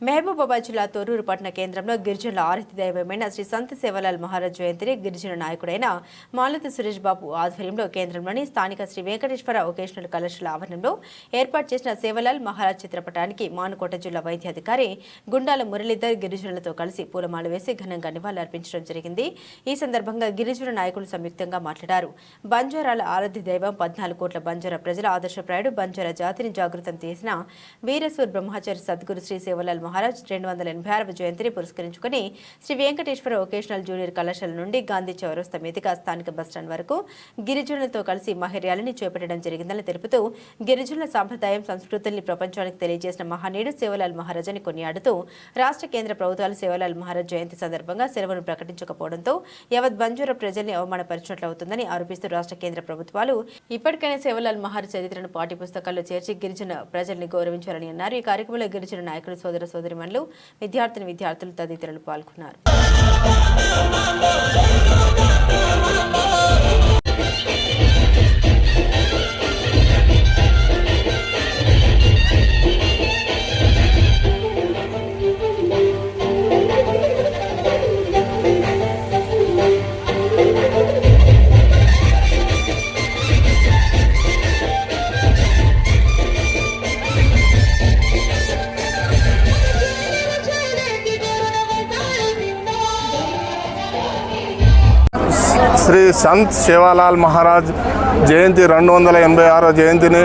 మహబూబాబాద్ జిల్లా తొర్రూరు పట్టణ కేంద్రంలో గిరిజనుల ఆరతి దైవమైన శ్రీ సంత్ సేవలాల్ మహారాజ్ జయంతిని గిరిజన నాయకుడైన మాలతి సురేష్ బాబు ఆధ్వర్యంలో కేంద్రంలోని స్థానిక శ్రీ వెంకటేశ్వర ఒకేషనల్ కళాశాల ఆవరణంలో ఏర్పాటు చేసిన సేవలాల్ మహారాజ్ చిత్రపటానికి మానుకోట జిల్లా వైద్యాధికారి గుండాల మురళీధర్ గిరిజనులతో కలిసి పూలమాల వేసి ఘనంగా నివాళులర్పించడం జరిగింది. ఈ సందర్భంగా గిరిజన నాయకులు సంయుక్తంగా మాట్లాడారు. బంజారాల ఆరాధ్య దైవం పద్నాలుగు కోట్ల బంజారా ప్రజల ఆదర్శప్రాయుడు బంజారా జాతిని జాగృతం చేసిన వీరసూర్ బ్రహ్మచారి సద్గురు శ్రీ సేవలాల్ మహారాజ్ రెండు వందల ఎనభై ఆరవ జయంతిని పురస్కరించుకుని శ్రీ వెంకటేశ్వర వొకేషనల్ జూనియర్ కళాశాల నుండి గాంధీ చౌరస్తా మీదుగా స్థానిక బస్టాండ్ వరకు గిరిజనులతో కలిసి మహిర్యాలని చేపట్టడం జరిగిందని తెలుపుతూ గిరిజనుల సాంప్రదాయం సంస్కృతుల్ని ప్రపంచానికి తెలియజేసిన మహనీయుడు సేవలాల్ మహారాజ్ అని కొనియాడుతూ రాష్ట్ర కేంద్ర ప్రభుత్వాలు సేవలాల్ మహారాజ్ జయంతి సందర్భంగా సెలవును ప్రకటించకపోవడంతో యావత్ బంజూర ప్రజల్ని అవమానపరిచినట్లు అవుతుందని ఆరోపిస్తూ రాష్ట్ర కేంద్ర ప్రభుత్వాలు ఇప్పటికైనా సేవలాల్ మహారాజ్ చరిత్రను పాఠ్య పుస్తకాల్లో చేర్చి గిరిజన ప్రజల్ని గౌరవించాలని అన్నారు. ఈ కార్యక్రమంలో గిరిజన నాయకులు సోదర సోదరిమణులు విద్యార్థిని విద్యార్థులు తదితరులు పాల్గొన్నారు. శ్రీ సంత్ శివలాల్ మహారాజ్ జయంతి రెండు వందల ఎనభై ఆరో జయంతిని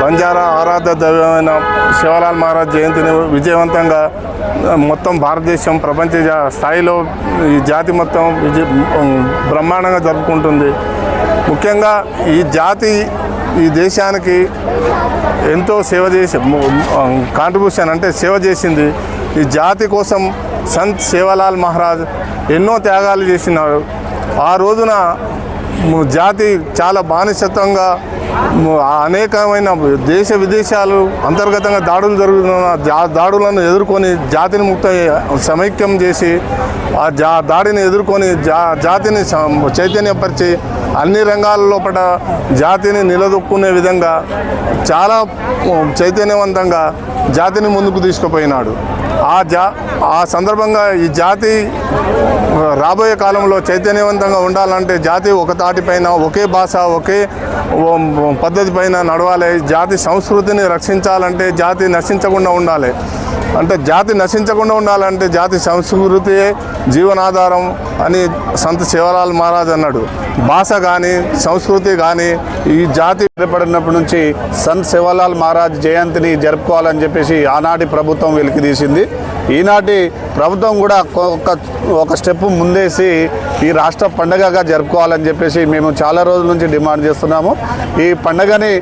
బంజారా ఆరాధ దైవమైన శివలాల్ మహారాజ్ జయంతిని విజయవంతంగా మొత్తం భారతదేశం ప్రపంచ స్థాయిలో ఈ జాతి మొత్తం విజయ బ్రహ్మాండంగా జరుపుకుంటుంది. ముఖ్యంగా ఈ జాతి ఈ దేశానికి ఎంతో సేవ చేసి కాంట్రిబ్యూషన్ అంటే సేవ చేసింది. ఈ జాతి కోసం సంత్ సేవలాల్ మహారాజ్ ఎన్నో త్యాగాలు చేసినారు. ఆ రోజున జాతి చాలా బానిసత్వంగా అనేకమైన దేశ విదేశాలు అంతర్గతంగా దాడులు జరుగుతున్న జా- దాడులను ఎదుర్కొని జాతిని ముక్త సమైక్యం చేసి ఆ జా దాడిని ఎదుర్కొని జా జాతిని స- చైతన్యపరిచి అన్ని రంగాల లోపల జాతిని నిలదొక్కునే విధంగా చాలా చైతన్యవంతంగా జాతిని ముందుకు తీసుకుపోయినాడు. ఆ జా ఆ సందర్భంగా ఈ జాతి రాబోయే కాలంలో చైతన్యవంతంగా ఉండాలంటే జాతి ఒక తాటిపైన ఒకే భాష ఒకే పద్ధతి పైన నడవాలి. జాతి సంస్కృతిని రక్షించాలంటే జాతి నశించకుండా ఉండాలి. అంటే జాతి నశించకుండా ఉండాలంటే జాతి సంస్కృతియే జీవనాధారం అని సంత శివలాల్ మహారాజ్ అన్నాడు. భాష కానీ సంస్కృతి కానీ ఈ జాతి ఏర్పడినప్పటి నుంచి సంత్ శివలాల్ మహారాజ్ జయంతిని జరుపుకోవాలని చెప్పేసి ఆనాటి ప్రభుత్వం వెలికి తీసింది. ఈనాటి ప్రభుత్వం కూడా ఒక ఒక స్టెప్ ముందేసి ఈ రాష్ట్ర పండగగా జరుపుకోవాలని చెప్పేసి మేము చాలా రోజుల నుంచి డిమాండ్ చేస్తున్నాము. ఈ పండగని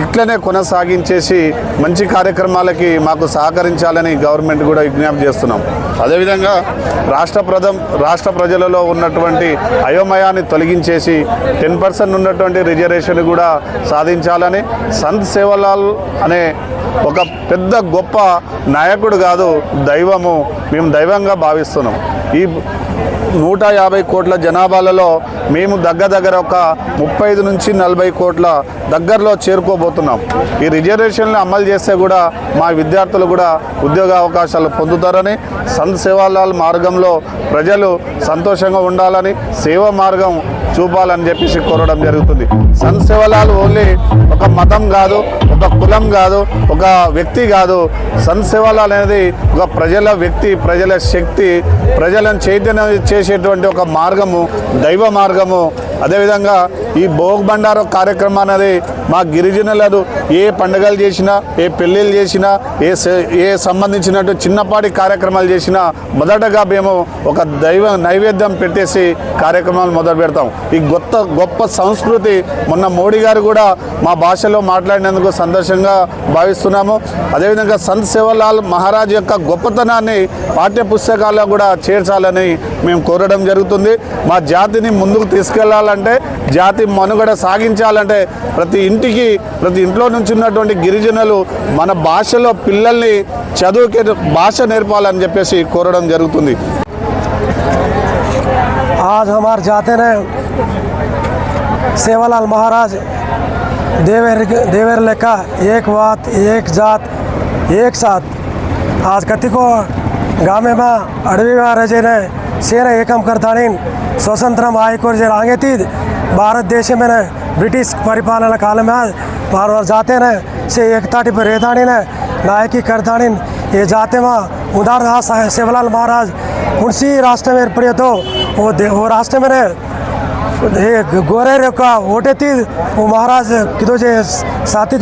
ఇట్లనే కొనసాగించేసి మంచి కార్యక్రమాలకి మాకు సహకరించాలని గవర్నమెంట్ కూడా విజ్ఞప్తి చేస్తున్నాం. అదేవిధంగా రాష్ట్ర ప్రథం రాష్ట్ర ప్రజలలో ఉన్నటువంటి అయోమయాన్ని తొలగించేసి టెన్ పర్సెంట్ ఉన్నటువంటి రిజర్వేషన్ కూడా సాధించాలని సంత్ సేవలాల్ అనే ఒక పెద్ద గొప్ప నాయకుడు కాదు దైవము. మేము దైవంగా భావిస్తున్నాం. ఈ నూట యాభై కోట్ల జనాభాలలో మేము దగ్గర దగ్గర ఒక ముప్పై ఐదు నుంచి నలభై కోట్ల దగ్గరలో చేరుకోబోతున్నాం. ఈ రిజర్వేషన్లు అమలు చేస్తే కూడా మా విద్యార్థులు కూడా ఉద్యోగ అవకాశాలు పొందుతారని సంత్ సేవాలాల్ మార్గంలో ప్రజలు సంతోషంగా ఉండాలని సేవ మార్గం చూపాలని చెప్పేసి కోరడం జరుగుతుంది. సంత్ సేవలాల్ ఓన్లీ ఒక మతం కాదు ఒక కులం కాదు ఒక వ్యక్తి కాదు. సంత్ సేవలాల్ అనేది ఒక ప్రజల వ్యక్తి ప్రజల శక్తి ప్రజలను చైతన్య చేసేటువంటి ఒక మార్గము దైవ మార్గము అదేవిధంగా ఈ భోగ్ బండారో కార్యక్రమం అనేది మా గిరిజనులను ఏ పండుగలు చేసినా ఏ పెళ్ళిళ్ళు చేసినా ఏ ఏ సంబంధించినట్టు చిన్నపాటి కార్యక్రమాలు చేసినా మొదటగా మేము ఒక దైవ నైవేద్యం పెట్టేసి కార్యక్రమాలు మొదలు పెడతాం. ఈ గొప్ప గొప్ప సంస్కృతి మొన్న మోడీ గారు కూడా మా భాషలో మాట్లాడినందుకు సంతోషంగా భావిస్తున్నాము. అదేవిధంగా సంత్ సేవలాల్ మహారాజ్ యొక్క గొప్పతనాన్ని పాఠ్య పుస్తకాల్లో కూడా చేర్చాలని మేము కోరడం జరుగుతుంది. మా జాతిని ముందుకు తీసుకెళ్లాలంటే జాతి మనుగడ సాగించాలంటే ప్రతి ఇంటికి ప్రతి ఇంట్లో నుంచి ఉన్నటువంటి గిరిజనులు మన భాషలో పిల్లల్ని చదువుకే భాష నేర్పాలని చెప్పేసి కోరడం జరుగుతుంది आज हमारे जाते ने सेवालाल महाराज देवेर देवेर लेखा एक बात एक जात एक साथ आज कति को गाँव में अडवी महाराजे ने ಸೇನ ಏಕಂ ಕರ್ತಾಣಿನ್ ಸ್ವತಂತ್ರ आयकोर जे आगे थी भारत देश में ने ब्रिटिश परिपालन काल में बार बार जाते ने से एकता पर रहतानी ने नायकी करतानीन ये जाते में उदार सेवलाल महाराज उनसी राष्ट्र में पड़े तो वो दे- वो राष्ट्र में ने యొక్క ఓటెత్తి మహారాజ్ కిదో సాతి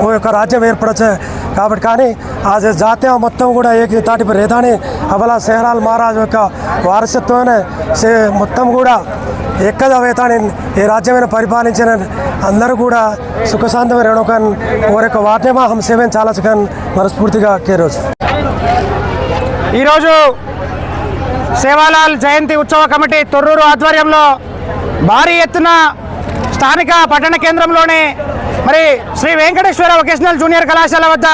ఓ యొక్క రాజ్యం ఏర్పడచ్చు కాబట్టి కానీ ఆ జాతీయ మొత్తం కూడా ఏక తాటిపై రేదాని అవలా సేహరాల్ మహారాజ్ యొక్క వారసత్వమే సే మొత్తం కూడా ఎక్కద వేతాని ఏ రాజ్యమైన పరిపాలించిన అందరూ కూడా సుఖశాంతమైన రేణుకన్ ఓరి యొక్క వాటేమా హం చాలా సుఖన్ మనస్ఫూర్తిగా కేరోజు. ఈరోజు సేవాలాల్ జయంతి ఉత్సవ కమిటీ తొర్రూరు ఆధ్వర్యంలో భారీ ఎత్తున స్థానిక పట్టణ కేంద్రంలోనే మరి శ్రీ వెంకటేశ్వర వొకేషనల్ జూనియర్ కళాశాల వద్ద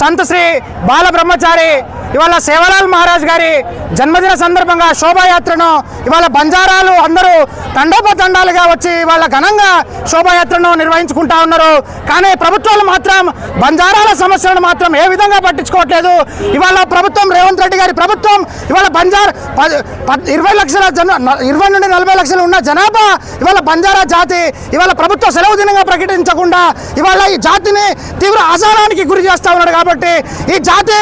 సంత శ్రీ బాలబ్రహ్మచారి ఇవాళ సేవలాల్ మహారాజ్ గారి జన్మదిన సందర్భంగా శోభాయాత్రను ఇవాళ బంజారాలు అందరూ తండోపతండాలుగా వచ్చి వాళ్ళ ఘనంగా శోభాయాత్రను నిర్వహించుకుంటా ఉన్నారు. కానీ ప్రభుత్వాలు మాత్రం బంజారాల సమస్యలను మాత్రం ఏ విధంగా పట్టించుకోవట్లేదు. ఇవాళ ప్రభుత్వం రేవంత్ రెడ్డి గారి ప్రభుత్వం ఇవాళ బంజార్ ప- ఇరవై లక్షల జన ఇరవై నుండి నలభై లక్షలు ఉన్న జనాభా ఇవాళ బంజారా జాతి ఇవాళ ప్రభుత్వ సెలవు దినంగా ప్రకటించకుండా ఇవాళ ఈ జాతిని తీవ్ర అసహనానికి గురి చేస్తూ ఉన్నాడు కాబట్టి ఈ జాతి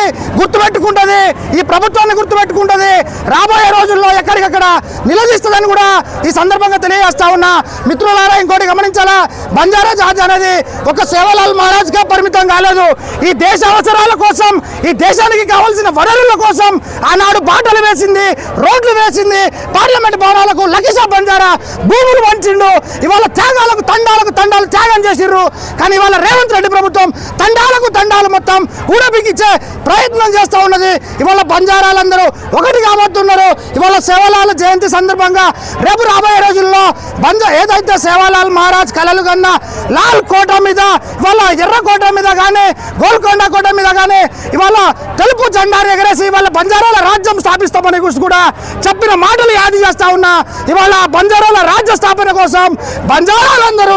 గుర్తుపెట్టుకుంటుంది. ఈ ప్రభుత్వాన్ని గుర్తుపెట్టుకుంటుంది. రాబోయే రోజుల్లో ఎక్కడికక్కడ నిలదీస్తుందని కూడా ఈ సందర్భంగా తెలియజేస్తా ఉన్నా. మిత్రులారా ఇంకోటి గమనించాలా? బంజారా జాతి అనేది ఒక సేవలాల్ మహారాజ్గా పరిమితం కాలేదు. ఈ దేశ అవసరాల కోసం ఈ దేశానికి కావాల్సిన వనరుల కోసం ఆనాడు బాటలు వేసింది రోడ్లు వేసింది పార్లమెంట్ భవనాలకు లకిషా బంజారా భూములు వంచిండు. ఇవాళ త్యాగాలకు తండాలకు తండాలు త్యాగం చేసిర్రు. కానీ ఇవాళ రేవంత్ రెడ్డి ప్రభుత్వం తండాల తండాలకు దండాలు మొత్తం ఊడబిగించే ప్రయత్నం చేస్తూ ఉన్నది. ఇవాళ బంజారాలందరూ ఒకటి కాబోతున్నారు. ఇవాళ సేవలాల జయంతి సందర్భంగా రేపు రాబోయే రోజుల్లో బంజ ఏదైతే సేవాలాల్ మహారాజ్ కలలు కన్నా లాల్ కోట మీద ఇవాళ ఎర్ర కోట మీద కానీ గోల్కొండ కోట మీద కానీ ఇవాళ తెలుపు జెండాను ఎగరేసి ఇవాళ బంజారాల రాజ్యం స్థాపిస్తామని గురించి కూడా చెప్పిన మాటలు యాది చేస్తా ఉన్నా. ఇవాళ బంజారాల రాజ్య స్థాపన కోసం బంజారాలందరూ